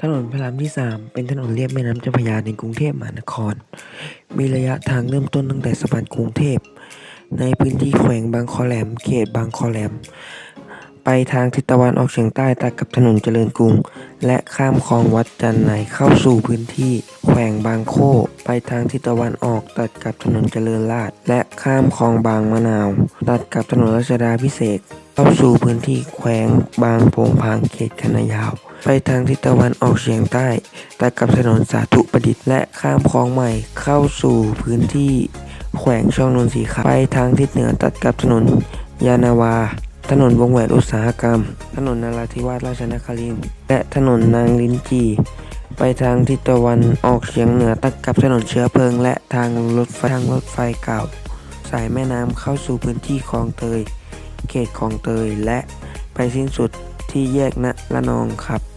ถนนพระรามที่ 3 เป็นถนนเลียบแม่น้ำเจ้าพระยาในกรุงเทพมหานคร มีระยะทางเริ่มต้นตั้งแต่สะพานกรุงเทพ ในพื้นที่แขวงบางคอแหลม เขตบางคอแหลม ทางทิศตะวันออกเฉียงใต้ตัดกับถนนเจริญกรุง และข้ามคลองวัดจันไนเข้าสู่พื้นที่ แขวงบางโคไปทางทิศตะวันออกตัดกับถนนเจริญราษและข้ามคลองบางมะนาว ตัดกับถนนรัชดาพิเศษเข้าสู่พื้นที่แขวงบางโพงพางเขตคณะยาว ไปทางทิศตะวันออกเฉียงใต้ตัดกับถนนสาธุประดิษฐ์และข้ามคลองใหม่เข้าสู่พื้นที่ แขวงช่องนนทรีขาวไปทางทิศเหนือตัดกับถนนยานาวา ถนนวงแหวนอุตสาหกรรม ถนนนราธิวาสราชนครินทร์และถนนนางลิ้นจี ไปทางทิศตะวันออกเฉียงเหนือตัดกับถนนเชื้อเพลิง และทางรถไฟทางรถไฟเก่า สายแม่น้ำเข้าสู่พื้นที่คลองเตย เขตคลองเตยและไปสิ้นสุดที่แยกณละนองครับ